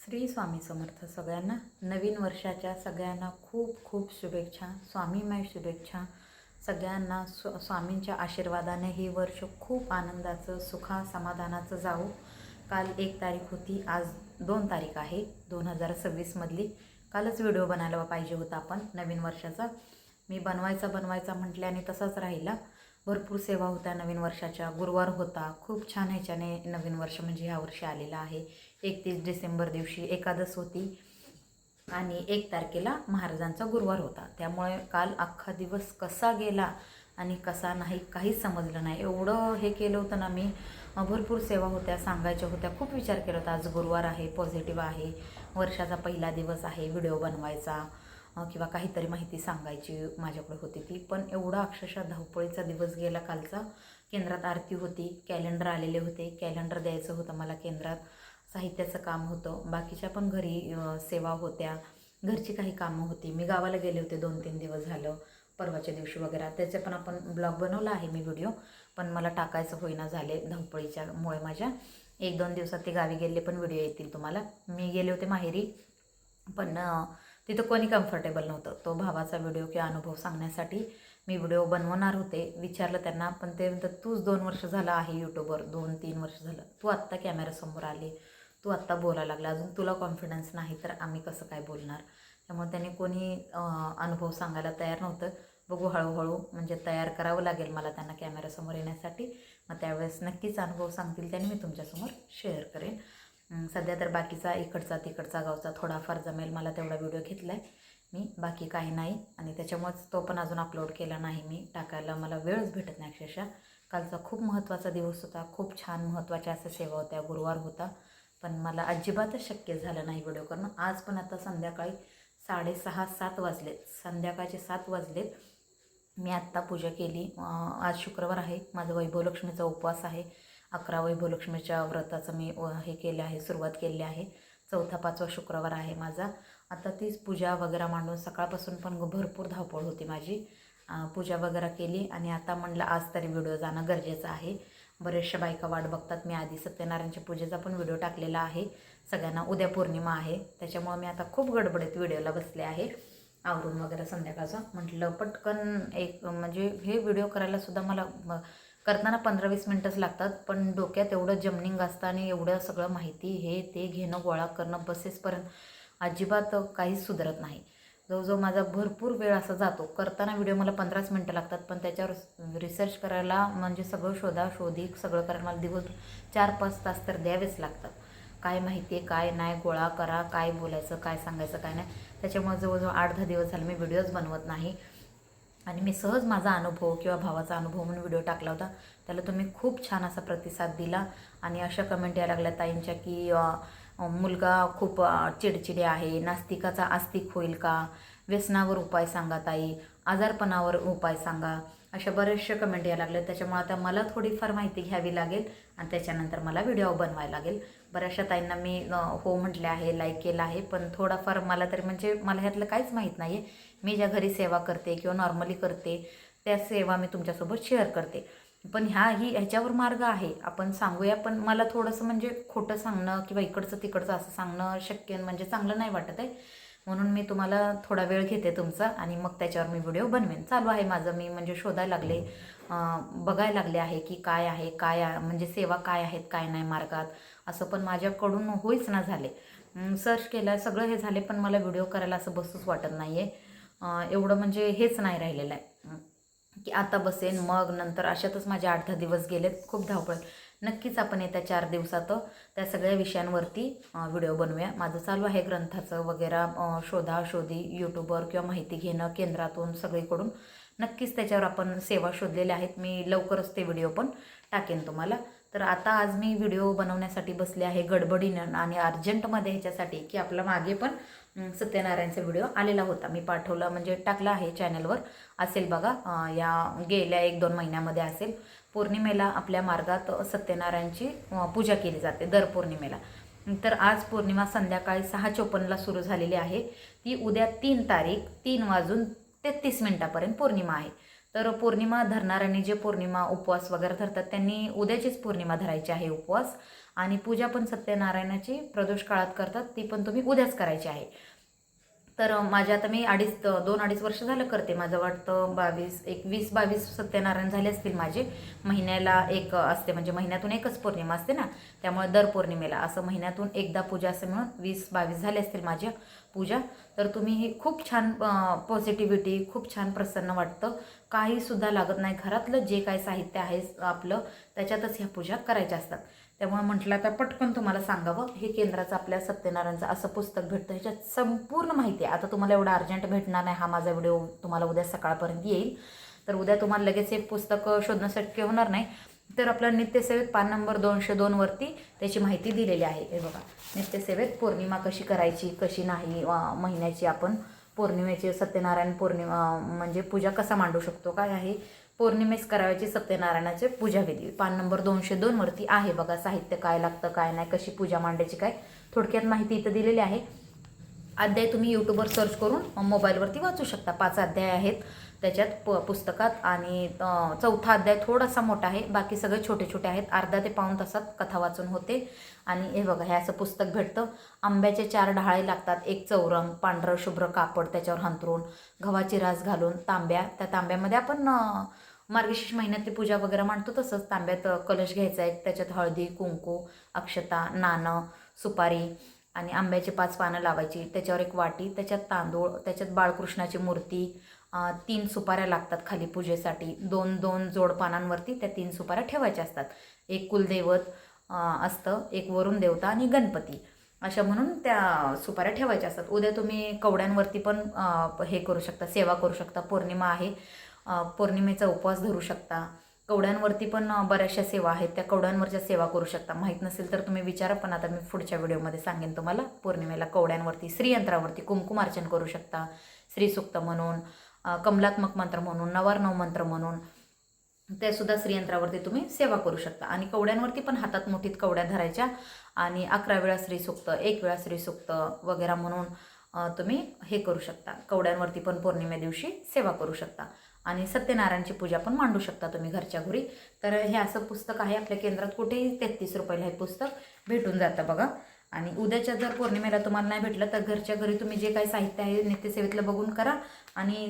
श्री स्वामी समर्थ सगळ्यांना नवीन वर्षाच्या सगळ्यांना खूप खूप शुभेच्छा स्वामीमय शुभेच्छा. सगळ्यांना स्व स्वामींच्या आशीर्वादाने हे वर्ष खूप आनंदाचं सुखा समाधानाचं जाऊ काल एक तारीख होती आज दोन तारीख आहे दोन हजार सव्वीसमधली कालच व्हिडिओ बनायला पाहिजे होता आपण नवीन वर्षाचा. मी बनवायचा बनवायचा म्हटल्याने तसाच राहिला. भरपूर सेवा होत्या नवीन वर्षाच्या गुरुवार होता. खूप छान ह्याच्याने नवीन वर्ष म्हणजे ह्या वर्षी आलेलं आहे. एकतीस डिसेंबर दिवशी एकादश होती आणि एक तारखेला महाराजांचा गुरुवार होता. त्यामुळे काल अख्खा दिवस कसा गेला आणि कसा नाही काहीच समजलं नाही. एवढं हे केलं होतं ना मी भरपूर सेवा होत्या सांगायच्या होत्या खूप विचार केला होता. आज गुरुवार आहे पॉझिटिव्ह आहे वर्षाचा पहिला दिवस आहे व्हिडिओ बनवायचा किंवा काहीतरी माहिती सांगायची माझ्याकडे होती ती. पण एवढा अक्षरशः धावपळीचा दिवस गेला कालचा. केंद्रात आरती होती कॅलेंडर आलेले होते. कॅलेंडर द्यायचं होतं मला केंद्रात. साहित्याचं काम होतं. बाकीच्या पण घरी सेवा होत्या. घरची काही कामं होती. मी गावाला गेले होते दोन तीन दिवस झालं. परवाच्या दिवशी वगैरे. त्याचे पण आपण ब्लॉग बनवला आहे मी व्हिडिओ. पण मला टाकायचं होईना झाले धावपळीच्यामुळे माझ्या. एक दोन दिवसात ते गावी गेले पण व्हिडिओ येतील तुम्हाला. मी गेले होते माहेरी. पण तिथं कोणी कम्फर्टेबल नव्हतं. तो भावाचा व्हिडिओ किंवा अनुभव सांगण्यासाठी मी व्हिडिओ बनवणार होते. विचारलं त्यांना पण ते म्हणतात तूच दोन वर्ष झालं आहे यूट्यूबवर दोन तीन वर्ष झालं. तू आत्ता कॅमेऱ्यासमोर आली. तू आत्ता बोलायला लागला अजून तुला कॉन्फिडन्स नाही तर आम्ही कसं काय बोलणार? त्यामुळे त्यांनी कोणी अनुभव सांगायला तयार नव्हतं. बघू हळूहळू म्हणजे तयार करावं लागेल मला त्यांना कॅमेऱ्यासमोर येण्यासाठी. मग त्यावेळेस नक्कीच अनुभव सांगतील त्याने मी तुमच्यासमोर शेअर करेन. सध्या तर बाकीचा इकडचा तिकडचा गावचा थोडाफार जमेल मला तेवढा व्हिडिओ घेतला आहे मी. बाकी काही नाही आणि त्याच्यामुळेच तो पण अजून अपलोड केला नाही मी. टाकायला मला वेळच भेटत नाही अक्षरशः. कालचा खूप महत्त्वाचा दिवस होता खूप छान महत्त्वाच्या अशा सेवा होत्या गुरुवार होता. पण मला अजिबातच शक्य झालं नाही व्हिडिओ करणं. आज पण आता संध्याकाळी साडेसहा सात वाजलेत. संध्याकाळचे सात वाजलेत. मी आत्ता पूजा केली. आज शुक्रवार आहे. माझा वैभवलक्ष्मीचा उपवास आहे. अकरा वैभवलक्ष्मीच्या व्रताचं मी हे केलं आहे सुरुवात केली आहे. चौथा पाचवा शुक्रवार आहे माझा. आता तीच पूजा वगैरे मांडून सकाळपासून पण भरपूर धावपळ होती माझी. पूजा वगैरे केली आणि आता म्हणलं आज तरी व्हिडिओ जाणं गरजेचं आहे. बरेचशा बायका वाट बघतात. मी आधी सत्यनारायणच्या पूजेचा पण व्हिडिओ टाकलेला आहे. सगळ्यांना उद्या पौर्णिमा आहे. त्याच्यामुळे मी आता खूप गडबडीत व्हिडिओला बसले आहे. आवरून वगैरे संध्याकाळचं. म्हटलं पटकन एक म्हणजे हे व्हिडिओ करायला सुद्धा मला करताना पंधरा वीस मिनटंच लागतात. पण डोक्यात एवढं जमनिंग असतं आणि एवढं सगळं माहिती हे ते घेणं गोळा करणं बसेसपर्यंत अजिबात काहीच सुधरत नाही. जवळजवळ माझा भरपूर वेळ असा जातो. करताना व्हिडिओ मला पंधराच मिनटं लागतात पण त्याच्यावर रिसर्च करायला म्हणजे सगळं शोधा शोधी सगळं करायला मला दिवस चार पाच तास तर द्यावेच लागतात. काय माहिती आहे काय नाही गोळा करा काय बोलायचं काय सांगायचं काय नाही. त्याच्यामुळे जवळजवळ आठ दहा दिवस झाले मी व्हिडिओज बनवत नाही. आणि मी सहज माझा अनुभव किंवा भावाचा अनुभव म्हणून व्हिडिओ टाकला होता. त्याला तुम्ही खूप छान असा प्रतिसाद दिला. आणि अशा कमेंट यायला लागल्या ताईंच्या की मुलगा खूप चिडचिडे आहे नास्तिकाचा आस्तिक होईल का? व्यसनावर उपाय सांगा ताई आजारपणावर उपाय सांगा. अशा बऱ्याचशा कमेंट यायला लागल्या त्याच्यामुळे आता मला थोडीफार माहिती घ्यावी लागेल आणि त्याच्यानंतर मला व्हिडिओ बनवायला लागेल. बऱ्याचशा ताईंना मी हो म्हटले आहे लाईक केलं आहे पण थोडाफार मला तरी म्हणजे मला ह्यातलं काहीच माहीत नाही आहे मी ज्या घरी सेवा करते किंवा नॉर्मली करते त्या सेवा मी तुमच्यासोबत शेअर करते. पण ह्या ही ह्याच्यावर मार्ग आहे. आपण सांगूया पण मला थोडंसं म्हणजे खोटं सांगणं किंवा इकडचं तिकडचं असं सांगणं शक्य म्हणजे चांगलं नाही वाटत आहे. म्हणून मी तुम्हाला थोडा वेळ घेते तुमचा आणि मग त्याच्यावर मी व्हिडिओ बनवेन. चालू आहे माझं मी म्हणजे शोधायला लागले. बघायला लागले आहे की काय आहे काय म्हणजे सेवा काय आहेत काय नाही मार्गात. असं पण माझ्याकडून होईच ना झाले. सर्च केलं सगळं हे झाले पण मला व्हिडिओ करायला असं बसूच वाटत नाही आहे एवढं म्हणजे हेच नाही राहिलेलं आहे. की आता बसेन मग नंतर अशातच माझे आठ दहा दिवस गेलेत खूप धावपळ. नक्कीच आपण येत्या चार दिवसात त्या सगळ्या विषयांवरती व्हिडिओ बनवूया. माझं चालू आहे ग्रंथाचं वगैरे शोधा शोधी यूट्यूबवर किंवा माहिती घेणं केंद्रातून सगळीकडून. नक्कीच त्याच्यावर आपण सेवा शोधलेल्या आहेत. मी लवकरच ते व्हिडिओ पण टाकेन तुम्हाला. तर आता आज मी व्हिडिओ बनवण्यासाठी बसले आहे गडबडीनं आणि अर्जंटमध्ये ह्याच्यासाठी की आपला मागे पण सत्यनारायणचा व्हिडिओ आलेला होता. मी पाठवला म्हणजे टाकला आहे चॅनलवर. असेल बघा या गेल्या एक दोन महिन्यामध्ये असेल. पौर्णिमेला आपल्या मार्गात सत्यनारायणची पूजा केली जाते दर पौर्णिमेला. तर आज पौर्णिमा संध्याकाळी सहा चोपन्नला सुरू झालेली आहे. ती उद्या तीन तारीख तीन वाजून तेहतीस मिनिटापर्यंत पौर्णिमा आहे. तर पौर्णिमा धरणाऱ्यांनी जे पौर्णिमा उपवास वगैरे धरतात त्यांनी उद्याचीच पौर्णिमा धरायची आहे उपवास. आणि पूजा पण सत्यनारायणाची प्रदोष काळात करतात ती पण तुम्ही उद्याच करायची आहे. तर माझ्या आता मी अडीच दोन अडीच वर्ष झालं करते. माझं वाटतं बावीस एक वीस बावीस सत्यनारायण झाले असतील माझे. महिन्याला एक असते म्हणजे महिन्यातून एकच पौर्णिमा असते ना. त्यामुळे दर पौर्णिमेला असं महिन्यातून एकदा पूजा असं मिळून वीस बावीस झाले असतील माझ्या पूजा. तर तुम्ही ही खूप छान पॉझिटिव्हिटी खूप छान प्रसन्न वाटतं. काहीसुद्धा लागत नाही घरातलं जे काही साहित्य आहे आपलं त्याच्यातच ह्या पूजा करायच्या असतात. त्यामुळे म्हटलं आता पटकन तुम्हाला सांगावं. हे केंद्राचं आपल्या सत्यनारायणचं असं पुस्तक भेटतं. ह्याच्यात संपूर्ण माहिती आहे. आता तुम्हाला एवढं अर्जंट भेटणार नाही. हा माझा व्हिडिओ तुम्हाला उद्या सकाळपर्यंत येईल. तर उद्या तुम्हाला लगेच एक पुस्तक शोधणं शक्य होणार नाही. तर आपल्या नित्यसेवेत पान नंबर दोनशे दोनवरती त्याची माहिती दिलेली आहे. हे बघा. नित्यसेवेत पौर्णिमा कशी करायची कशी नाही महिन्याची आपण पौर्णिमेची सत्यनारायण पौर्णिमा म्हणजे पूजा कसा मांडू शकतो काय आहे पौर्णिमेस करावयाची सत्यनारायणाचे पूजा विधी. पान नंबर दोनशे दोनवरती आहे बघा साहित्य काय लागतं काय नाही कशी पूजा मांडायची काय? थोडक्यात माहिती इथं दिलेली आहे. अध्याय तुम्ही यूट्यूबवर सर्च करून मोबाईलवरती वाचू शकता. पाच अध्याय आहेत. त्याच्यात प पुस्तकात आणि चौथा अध्याय थोडासा मोठा आहे. बाकी सगळे छोटे छोटे आहेत. अर्धा ते पाऊण तासात कथा वाचून होते. आणि हे बघा हे असं पुस्तक भेटतं. आंब्याचे चार डहाळे लागतात. एक चौरंग पांढरं शुभ्र कापड त्याच्यावर हंतरून गव्हाची रास घालून तांब्या. त्या तांब्यामध्ये आपण मार्गशीर्ष महिन्यात ते पूजा वगैरे मांडतो तसंच तांब्यात कलश घ्यायचा आहे. त्याच्यात हळदी कुंकू अक्षता नाणं सुपारी आणि आंब्याचे पाच पानं लावायची. त्याच्यावर एक वाटी त्याच्यात तांदूळ त्याच्यात बाळकृष्णाची मूर्ती तीन सुपाऱ्या लागतात खाली पूजेसाठी. दोन दोन जोड पानांवरती त्या तीन सुपाऱ्या ठेवायच्या असतात. एक कुलदैवत असतं एक वरुण देवता आणि गणपती अशा म्हणून त्या सुपाऱ्या ठेवायच्या असतात. उद्या तुम्ही कवड्यांवरती पण हे करू शकता सेवा करू शकता. पौर्णिमा आहे. पौर्णिमेचा उपवास धरू शकता. कवड्यांवरती पण बऱ्याचशा सेवा आहेत. त्या कवड्यांवरच्या सेवा करू शकता. माहीत नसेल तर तुम्ही विचारा पण आता मी पुढच्या व्हिडिओमध्ये सांगेन तुम्हाला. पौर्णिमेला कवड्यांवरती श्रीयंत्रावरती कुंकुमार्चन करू शकता. श्रीसुक्त म्हणून कमलात्मक मंत्र म्हणून नवारनव मंत्र म्हणून ते सुद्धा श्रीयंत्रावरती तुम्ही सेवा करू शकता. आणि कवड्यांवरती पण हातात मोठीत कवड्या धरायच्या. आणि अकरा वेळा श्रीसुक्त एक वेळा श्रीसुक्त वगैरे म्हणून तुम्ही हे करू शकता. कवड्यांवरती पण पौर्णिमे दिवशी सेवा करू शकता. आणि सत्यनारायणची पूजा पण मांडू शकता तुम्ही घरच्या घरी. तर हे असं पुस्तक आहे आपल्या केंद्रात कुठेही तेहतीस रुपयाला हे पुस्तक भेटून जातं बघा. आणि उद्याच्या जर पौर्णिमेला तुम्हाला नाही भेटलं तर घरच्या घरी तुम्ही जे काही साहित्य आहे नित्यसेवेतलं बघून करा. आणि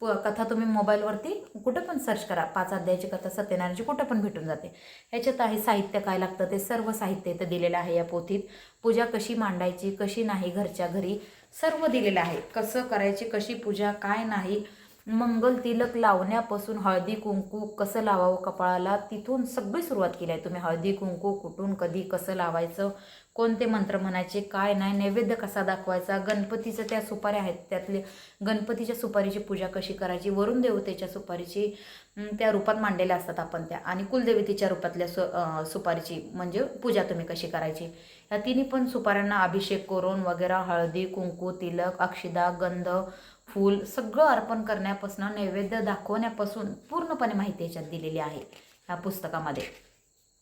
प- कथा तुम्ही मोबाईलवरती कुठं पण सर्च करा. पाच अध्यायाची कथा सत्यनारायणची कुठं पण भेटून जाते. ह्याच्यात आहे साहित्य काय लागतं? ते सर्व साहित्य इथं दिलेलं आहे या पोथीत. पूजा कशी मांडायची कशी नाही घरच्या घरी? सर्व दिलेलं आहे. कसं करायची कशी पूजा काय नाही? मंगल तिलक लावण्यापासून हळदी कुंकू कसं लावावं कपाळाला? तिथून सगळी सुरुवात केली आहे तुम्ही. हळदी कुंकू कुठून कधी कसं लावायचं? कोणते मंत्र म्हणायचे काय नाही नैवेद्य कसा दाखवायचा गणपतीचं त्या सुपाऱ्या आहेत त्यातले गणपतीच्या सुपारीची पूजा कशी करायची वरुण देवतेच्या सुपारीची त्या रूपात मांडलेल्या असतात आपण त्या. आणि कुलदेवतेच्या रूपातल्या सु सुपारीची म्हणजे पूजा तुम्ही कशी करायची. या तिन्ही पण सुपाऱ्यांना अभिषेक करून वगैरे हळदी कुंकू तिलक अक्षिदा गंध फूल सगळं अर्पण करण्यापासून नैवेद्य दाखवण्यापासून पूर्णपणे माहिती याच्यात दिलेली आहे ह्या पुस्तकामध्ये.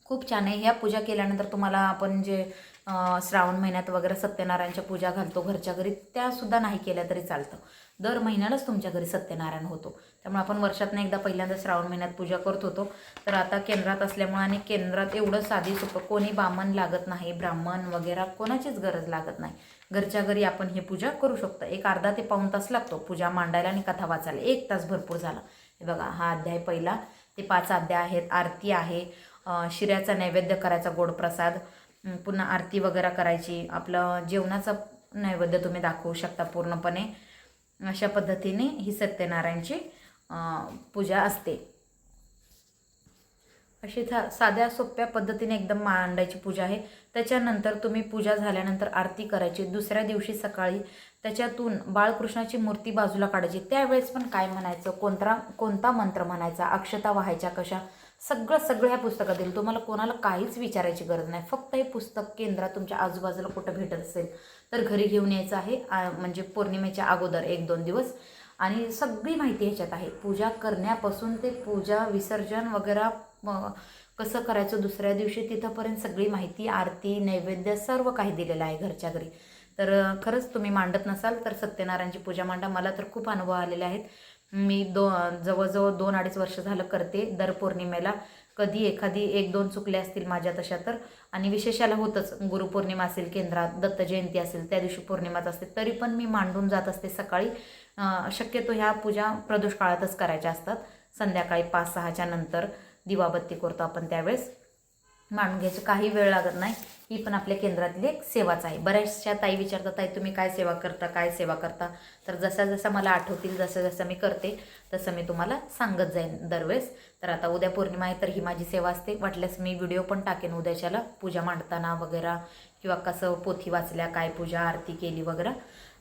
खूप छान आहे. ह्या पूजा केल्यानंतर तुम्हाला आपण जे श्रावण महिन्यात वगैरे सत्यनारायणच्या पूजा घालतो घरच्या घरी त्यासुद्धा नाही केल्या तरी चालतं. दर महिन्यालाच तुमच्या घरी सत्यनारायण होतो. त्यामुळे आपण वर्षातनं एकदा पहिल्यांदा श्रावण महिन्यात पूजा करत होतो. तर आता केंद्रात असल्यामुळे आणि केंद्रात एवढं साधी सोपं कोणी बामण लागत नाही ब्राह्मण वगैरे कोणाचीच गरज लागत नाही. घरच्या घरी आपण ही पूजा करू शकतो. एक अर्धा ते पाऊण तास लागतो पूजा मांडायला आणि कथा वाचायला. एक तास भरपूर झाला. हे बघा हा अध्याय पहिला. ते पाच अध्याय आहेत. आरती आहे. शिऱ्याचा नैवेद्य करायचा गोड प्रसाद. पुन्हा आरती वगैरे करायची. आपलं जेवणाचा नैवेद्य तुम्ही दाखवू शकता पूर्णपणे. अशा पद्धतीने ही सत्यनारायणची पूजा असते. अशी था साध्या सोप्या पद्धतीने एकदम मांडायची पूजा आहे. त्याच्यानंतर तुम्ही पूजा झाल्यानंतर आरती करायची. दुसऱ्या दिवशी सकाळी त्याच्यातून बाळकृष्णाची मूर्ती बाजूला काढायची. त्यावेळेस पण काय म्हणायचं? कोणता कोणता मंत्र म्हणायचा? अक्षता व्हायच्या कशा? सगळं सगळं ह्या पुस्तकात दिलं तुम्हाला कोणाला काहीच विचारायची गरज नाही. फक्त हे पुस्तक केंद्रात तुमच्या आजूबाजूला कुठं भेटत असेल तर घरी घेऊन यायचं आहे म्हणजे पौर्णिमेच्या अगोदर एक दोन दिवस. आणि सगळी माहिती ह्याच्यात आहे. पूजा करण्यापासून ते पूजा विसर्जन वगैरे कसं करायचं दुसऱ्या दिवशी तिथंपर्यंत सगळी माहिती आरती नैवेद्य सर्व काही दिलेलं आहे घरच्या घरी. तर खरंच तुम्ही मांडत नसाल तर सत्यनारायणची पूजा मांडा. मला तर खूप अनुभव आलेले आहेत. मी दो जवळजवळ दोन अडीच वर्ष झालं करते दर पौर्णिमेला. कधी एखादी एक दोन चुकल्या असतील माझ्या तशा तर. आणि विशेषाला होतंच गुरुपौर्णिमा असेल केंद्रात दत्त जयंती असेल त्या दिवशी पौर्णिमाच असते. तरी पण मी मांडून जात असते सकाळी. शक्यतो ह्या पूजा प्रदोष काळातच करायच्या असतात. संध्याकाळी पाच सहाच्या नंतर दिवाबत्ती करतो आपण त्यावेळेस. मांडून घ्यायचं काही वेळ लागत नाही. ही पण आपल्या केंद्रातली एक सेवाच आहे. बऱ्याचशा ताई विचारतात ताई तुम्ही काय सेवा करता? काय सेवा करता? तर जसा जसा मला आठवतील जसं जसं मी करते तसं मी तुम्हाला सांगत जाईन दरवेळेस. तर आता उद्या पौर्णिमा आहे तर ही माझी सेवा असते. वाटल्यास मी व्हिडिओ पण टाकेन उद्याच्याला पूजा मांडताना वगैरे किंवा कसं पोथी वाचल्या काय पूजा आरती केली वगैरे.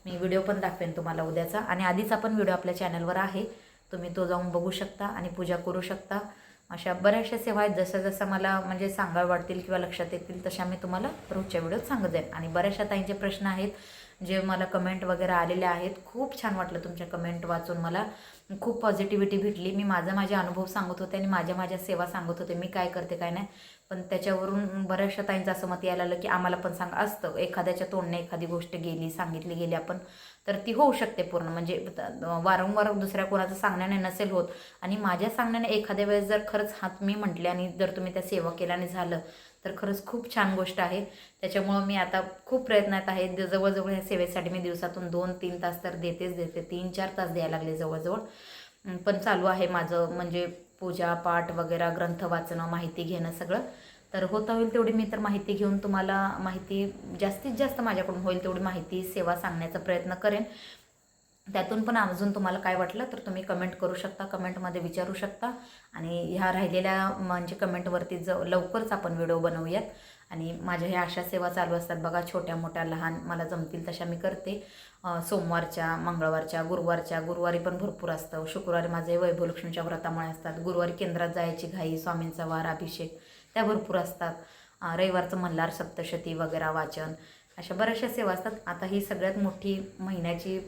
मी व्हिडिओ पण दाखवेन तुम्हाला उद्याचा. आणि आधीचा पण व्हिडिओ आपल्या चॅनलवर आहे. तुम्ही तो जाऊन बघू शकता आणि पूजा करू शकता. अशा बऱ्याचशा सेवा आहेत. जसं जसं मला म्हणजे सांगावं वाटतील किंवा लक्षात येतील तशा मी तुम्हाला रोजच्या व्हिडिओत सांगत जाईन. आणि बऱ्याचशा ताईंचे प्रश्न आहेत जे मला कमेंट वगैरे आलेले आहेत. खूप छान वाटलं तुमच्या कमेंट वाचून मला. खूप पॉझिटिव्हिटी भेटली. मी माझा माझे अनुभव सांगत होते आणि माझ्या माझ्या सेवा सांगत होते. मी काय करते काय नाही. पण त्याच्यावरून बऱ्याचशा ताईंचं असं मत यायला आलं की आम्हाला पण सांग. असतं एखाद्याच्या तोंडने एखादी गोष्ट गेली सांगितली गेली आपण तर ती होऊ शकते पूर्ण. म्हणजे वारंवार दुसऱ्या कोणाचं सांगण्याने नसेल होत. आणि माझ्या सांगण्याने एखाद्या वेळेस जर खरंच हात मी म्हटले आणि जर तुम्ही त्या सेवा केल्याने झालं तर खरंच खूप छान गोष्ट आहे. त्याच्यामुळं मी आता खूप प्रयत्नात आहे. जवळजवळ ह्या सेवेसाठी मी दिवसातून दोन तीन तास तर देतेच देते. तीन चार तास द्यायला लागले जवळजवळ. पण चालू आहे माझं म्हणजे पूजा पाठ वगैरे ग्रंथ वाचणं माहिती घेणं सगळं. तर होता होईल तेवढी मी तर माहिती घेऊन तुम्हाला माहिती जास्तीत जास्त माझ्याकडून होईल तेवढी माहिती सेवा सांगण्याचा प्रयत्न करेन. त्यातून पण अजून तुम्हाला काय वाटलं तर तुम्ही कमेंट करू शकता कमेंटमध्ये विचारू शकता. आणि ह्या राहिलेल्या म्हणजे कमेंटवरती ज लवकरच आपण व्हिडिओ बनवूयात. आणि माझ्या ह्या अशा सेवा चालू असतात बघा छोट्या मोठ्या लहान मला जमतील तशा मी करते. सोमवारच्या मंगळवारच्या गुरुवारच्या गुरुवारी पण भरपूर असतं. शुक्रवारी माझे वैभवलक्ष्मीच्या व्रतामुळे असतात. गुरुवारी केंद्रात जायची घाई स्वामींचा वार अभिषेक त्या भरपूर असतात. रविवारचं मल्हार सप्तशती वगैरे वाचन अशा बऱ्याचशा सेवा असतात. आता ही सगळ्यात मोठी महिन्याची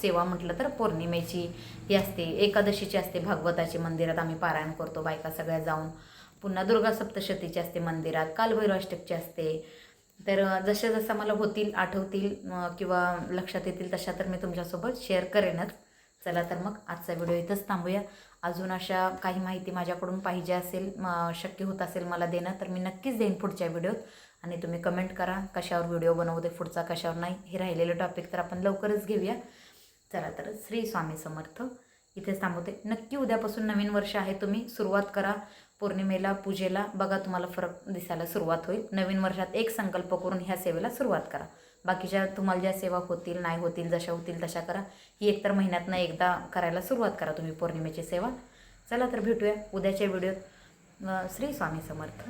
सेवा म्हटलं तर पौर्णिमेची ही असते. एकादशीची असते. भागवताची मंदिरात आम्ही पारायण करतो. बायका सगळ्या जाऊन पुन्हा दुर्गा सप्तशतीची असते मंदिरात कालभैरवाष्टकची असते. तर जशा जसं मला होतील आठवतील किंवा लक्षात येतील तशा तर मी तुमच्यासोबत शेअर करेनच. चला तर मग आजचा व्हिडिओ इथंच थांबूया. अजून अशा काही माहिती माझ्याकडून पाहिजे असेल शक्य होत असेल मला देणं तर मी नक्कीच देईन पुढच्या व्हिडिओत आणि तुम्ही कमेंट करा कशावर व्हिडिओ बनवू दे पुढचा कशावर नाही हे राहिलेलं टॉपिक तर आपण लवकरच घेऊया. चला तर श्री स्वामी समर्थ. इथेच थांबवते. नक्की उद्यापासून नवीन वर्ष आहे तुम्ही सुरुवात करा. पौर्णिमेला पूजेला बघा तुम्हाला फरक दिसायला सुरुवात होईल. नवीन वर्षात एक संकल्प करून ह्या सेवेला सुरुवात करा. बाकीच्या तुम्हाला ज्या सेवा होतील नाही होतील जशा होतील तशा करा. ही एकतर महिन्यातनं एकदा करायला सुरुवात करा तुम्ही पौर्णिमेची सेवा. चला तर भेटूया उद्याच्या व्हिडिओत. श्री स्वामी समर्थ.